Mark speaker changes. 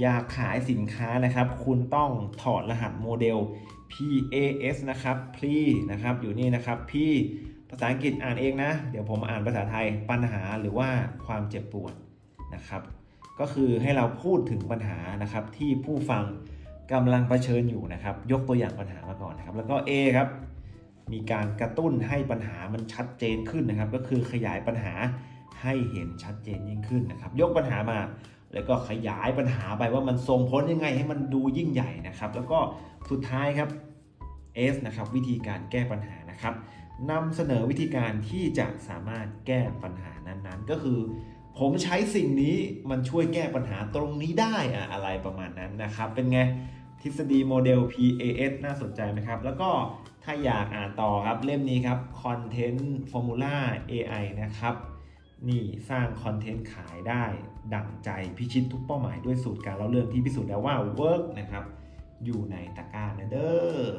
Speaker 1: อยากขายสินค้านะครับ คุณต้องถอดรหัสโมเดล PAS นะครับ P นะครับอยู่นี่นะครับ P ภาษาอังกฤษอ่านเองนะ เดี๋ยวผมอ่านภาษาไทยปัญหาหรือว่าความเจ็บปวดนะครับ ก็คือให้เราพูดถึงปัญหานะครับที่ผู้ฟังกำลังเผชิญอยู่นะครับ ยกตัวอย่างปัญหามาก่อนนะครับ แล้วก็ A ครับมีการกระตุ้นให้ปัญหามันชัดเจนขึ้นนะครับ ก็คือขยายปัญหาให้เห็นชัดเจนยิ่งขึ้นนะครับ ยกปัญหามา แล้วก็ขยายปัญหาไปว่ามันส่งผลยังไงให้มันดูยิ่งใหญ่นะครับ แล้วก็สุดท้ายครับ S นะครับวิธีการแก้ปัญหานะครับนำเสนอวิธีการที่จะสามารถแก้ปัญหานั้นๆ ก็คือ ผมใช้สิ่งนี้มันช่วยแก้ปัญหาตรงนี้ได้อะอะไรประมาณนั้นนะครับ เป็นไงทฤษฎีโมเดล PAS น่าสนใจไหมครับ แล้วก็ถ้าอยากอ่านต่อครับเล่มนี้ครับ Content Formula AI นะครับ นี่สร้างคอนเทนต์ขายได้ ดั่งใจพิชิตทุกเป้าหมายด้วยสูตรการเล่าเรื่องที่พิสูจน์แล้วว่าเวิร์กนะครับ อยู่ในตะกร้านะเด้อ